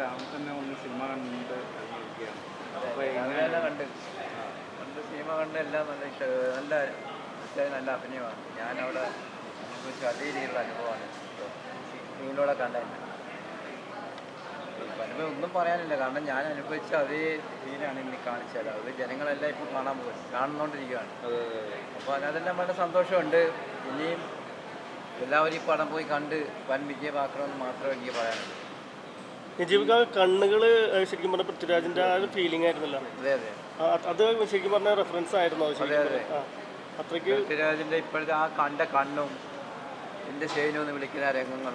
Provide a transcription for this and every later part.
രാമൻ തന്നെ ഒന്ന് സിനിമ കണ്ട് കണ്ട്. കണ്ട് സിനിമ കണ്ട് എല്ലാം നല്ല നല്ല നല്ല അഭിനയമാണ്. ഞാനവിടെ അതേ രീതിയിലുള്ള അനുഭവമാണ്. സ്ക്രീനിലൂടെ കണ്ടത് ഇപ്പം ഒന്നും പറയാനില്ല. കാരണം ഞാൻ അനുഭവിച്ച അതേ രീതിയിലാണ് ഇനി കാണിച്ചത്. അത് ജനങ്ങളെല്ലാം ഇപ്പോൾ കാണാൻ പോകും കാണുന്നോണ്ടിരിക്കുകയാണ് അപ്പോൾ അതിനകത്തെല്ലാം വളരെ സന്തോഷമുണ്ട്. ഇനിയും എല്ലാവരും ഈ പടം പോയി കണ്ട് വൻ വിജയമാക്കണമെന്ന് മാത്രമേ എനിക്ക് പറയാനുള്ളൂ. നിജീവിക കണ്ണുകൾ ശരിക്കും പറഞ്ഞ പൃഥ്വിരാജിന്റെ ആ ഒരു ഫീലിംഗ് ആയിരുന്നല്ലോ? അതെ അതെ. അത് ശരിക്കും പറഞ്ഞ റെഫറൻസ് ആയിരുന്നു പൃഥ്വിരാജിന്റെ അതെ. അത്രയ്ക്ക് ഇപ്പോഴത്തെ ആ കണ്ട കണ്ണും എന്റെ ഷെയ്നു എന്ന് വിളിക്കുന്ന രംഗങ്ങൾ.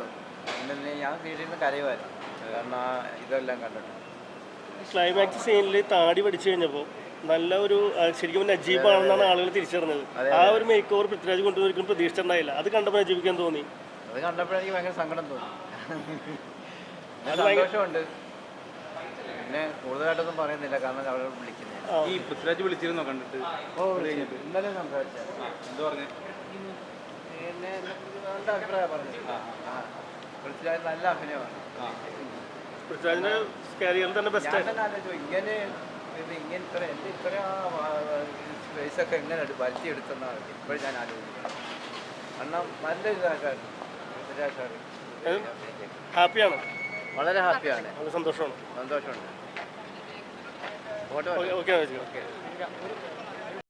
എന്നെ ഞാൻ വീട്ടിൽ കരയുമായിരുന്നു. കാരണം ആ ഇതെല്ലാം കണ്ടിട്ട്. ക്ലൈമാക്സ് സീനിൽ താടി പഠിച്ചു കഴിഞ്ഞപ്പോൾ നല്ല ഒരു ശരിക്കും അജീബാണെന്നാണ് ആളുകൾ തിരിച്ചറിഞ്ഞത്. ആ ഒരു മേക്ക് ഓവർ പൃഥ്വിരാജ് കൊണ്ടുവന്ന് ഒരിക്കലും പ്രതീക്ഷിച്ചിട്ടുണ്ടായില്ല അത് കണ്ടപ്പോൾ അജീവിക്കാൻ തോന്നി? അത് കണ്ടപ്പോഴെനിക്ക് ഭയങ്കര സങ്കടം തോന്നി. സന്തോഷമുണ്ട്. പിന്നെ കൂടുതലായിട്ടൊന്നും പറയുന്നില്ല കാരണം അവരെ വിളിക്കുന്നത് ഈ പൃഥ്വിരാജ് വിളിച്ചിരുന്നോ കണ്ടിട്ട്? ഓ വിളിച്ചിട്ട്. ഇന്നലെ സംസാരിച്ചു എന്താ പറഞ്ഞേ? പിന്നെ നല്ല അഭിപ്രായം പറഞ്ഞു പൃഥ്വിരാജ് നല്ല അഭിനയമാണ്. പൃഥ്വിരാജിന്റെ കരിയറിൽ തന്നെ ബെസ്റ്റ് ഇങ്ങനെ ഇത് ഇങ്ങനെ ഇത്ര എന്റെ ഇത്ര സ്പേസൊക്കെ എങ്ങനെ വലിച്ചു എടുത്തെന്നാണ് ഇപ്പോഴും ഞാൻ ആലോചിക്കുന്നത്. കാരണം നല്ല ഇതാക്കാണ് പൃഥ്വിരാജാണ് ഹാപ്പിയാണ്? വളരെ ഹാപ്പിയാണ്. നല്ല സന്തോഷമാണ്. സന്തോഷമുണ്ട്. Okay okay.